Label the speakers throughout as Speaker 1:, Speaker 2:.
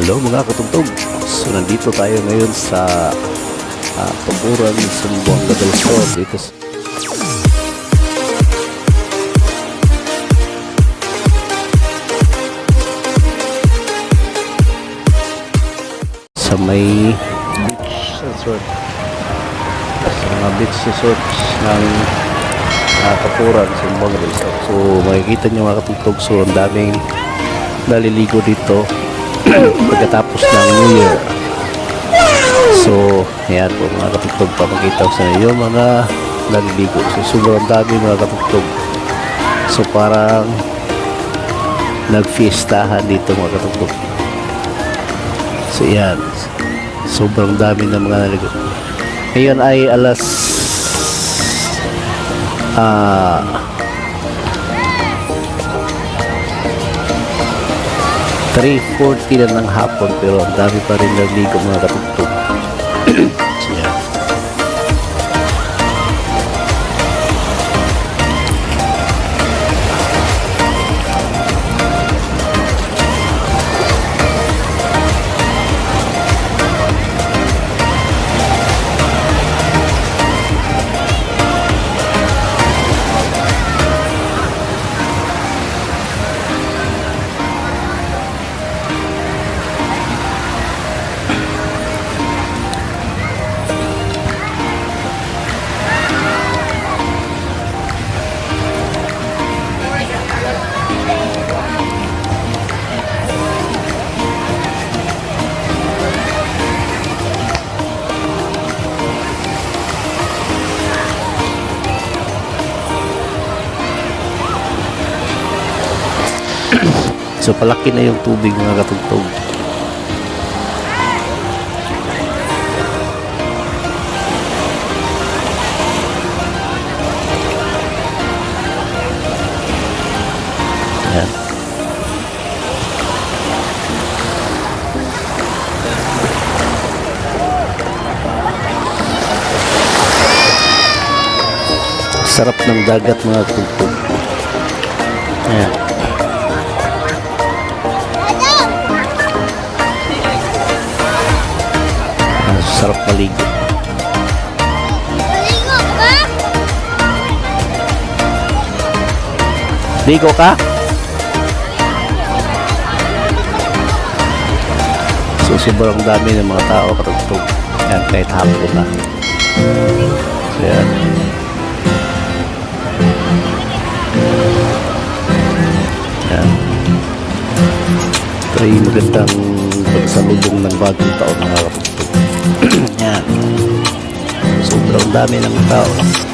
Speaker 1: Hello mga katugtog. So nandito tayo ngayon sa uh, Tuburan, Sumbuanga del Sur dito sa sa may beach resort sa mga beach resorts ng uh, Tuburan, Sumbuanga del Sur. So makikita nyo mga katugtog so ang daming naliligo dito pagkatapos ng New Year. So, ayan po mga katugtog, papakita ko sa inyo mga naliligo. So, sobrang dami mga katugtog. So, parang nagfiestahan dito mga katugtog. So, ayan. Sobrang dami ng mga naliligo. Ngayon ay alas ah 3.40 na ng hapon pero ang dami pa rin nagligo mga katugtog. So palaki na yung tubig mga katugtog. Yan. Sarap ng dagat mga tugtog. Ayan. Sarap maligo.
Speaker 2: Maligo ka?
Speaker 1: Ligo ka? So, sobrang dami ng mga tao katugtog. Yan, kahit hapon na. So, yan. Yan. Ito ay magandang pagsalubong ng bagong taon mga katugtog. Yan. Sobrang dami ng tao.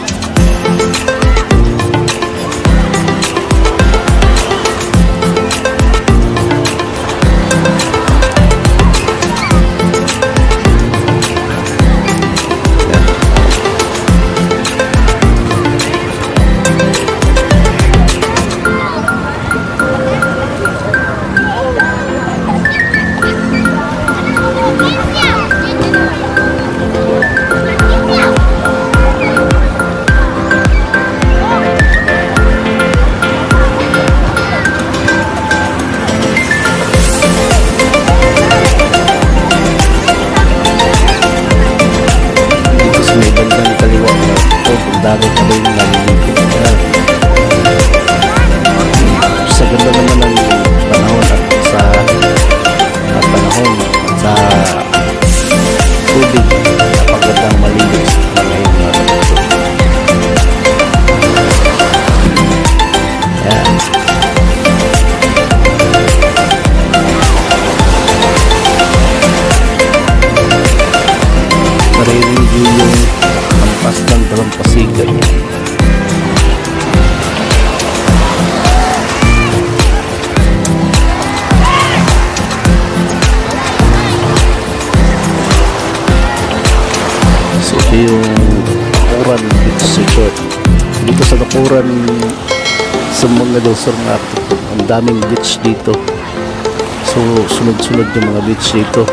Speaker 1: Maririnig yung hampas ng dalampasigan. So ito yung Takuran Beach Resort. Dito sa Takuran sa mga Dulsor nga ang daming beach dito. So sunod-sunod yung mga beach dito.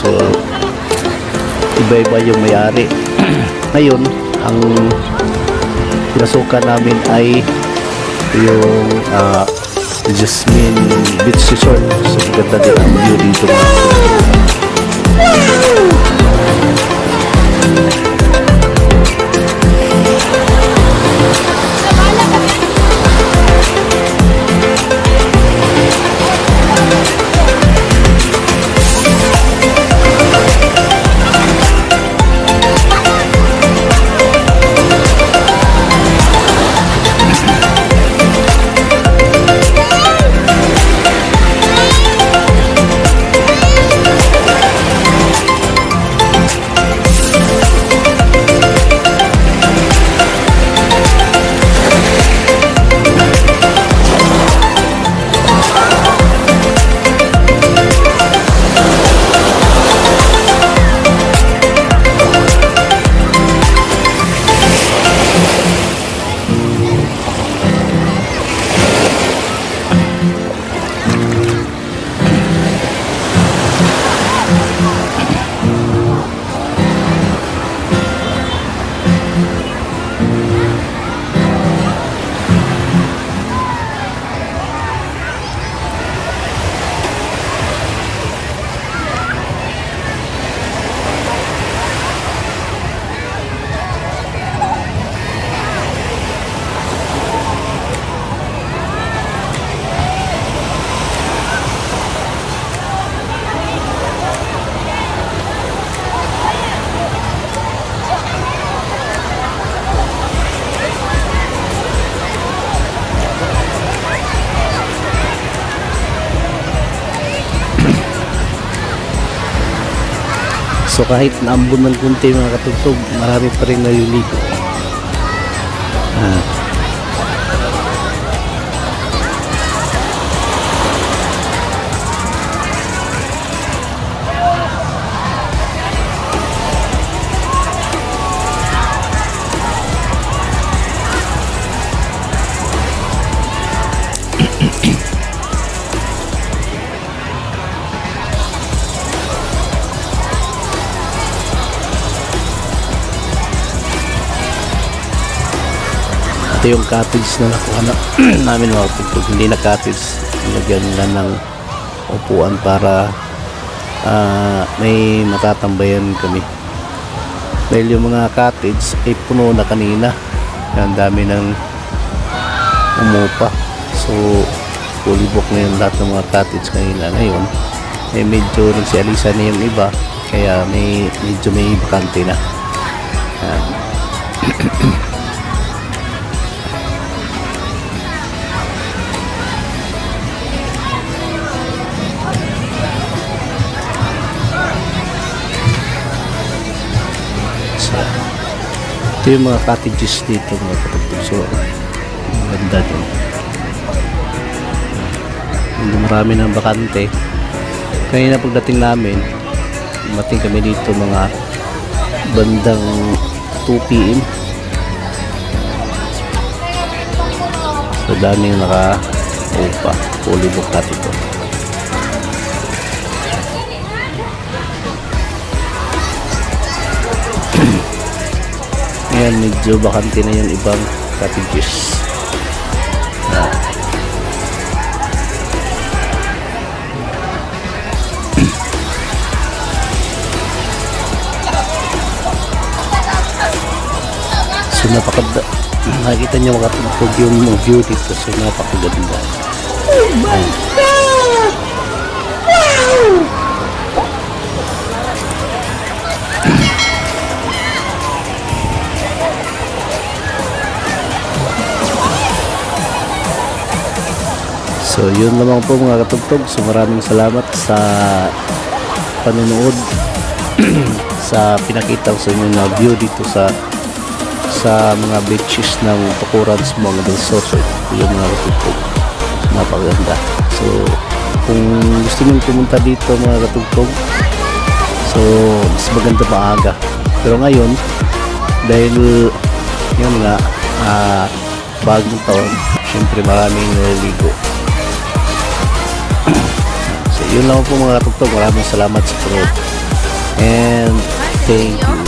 Speaker 1: So iba-iba yung may-ari. Ngayon, ang pinasukan namin ay yung ah, Jasmine Beach Resort. So, ganda din ang view dito mga So kahit naambon ng kunti mga katugtog, marami pa rin naliligo. Ah. Ito yung cottage na nakuha na, namin mga katugtog. Hindi na cottage. Nilagyan nila ng upuan para ah, may matatambayan kami. Dahil yung mga cottage ay puno na kanina. Ang dami ng umupa. So, fully book na yung lahat ng mga cottage kanina. Ngayon, eh, medyo nagsialisa na yung iba. Kaya may medyo may bakante na. Yan. ito yung mga cottages dito mga kapatid. So, ganda din. Hindi marami ng bakante. Kanina pagdating namin, dumating kami dito mga bandang 2 p.m. So, daming naka-upa. Fully booked ito. Ngayon, medyo bakante na yung ibang cottages. Ah. so, napakaganda. Nakikita niyo mga tugtog yung view dito. So, napakaganda. So, yun lamang po mga katugtog. So, maraming salamat sa panonood sa pinakita ko sa inyo na view dito sa sa mga beaches ng Tukuran sa mga del Sur. So, ito yung mga katugtog. Napakaganda. So, kung gusto nyo pumunta dito mga katugtog, so, mas maganda maaga. Pero ngayon, dahil yun nga, ah, bagong taon, syempre maraming naliligo. Yun lang po mga katugtog. Maraming salamat sa panood. And thank you.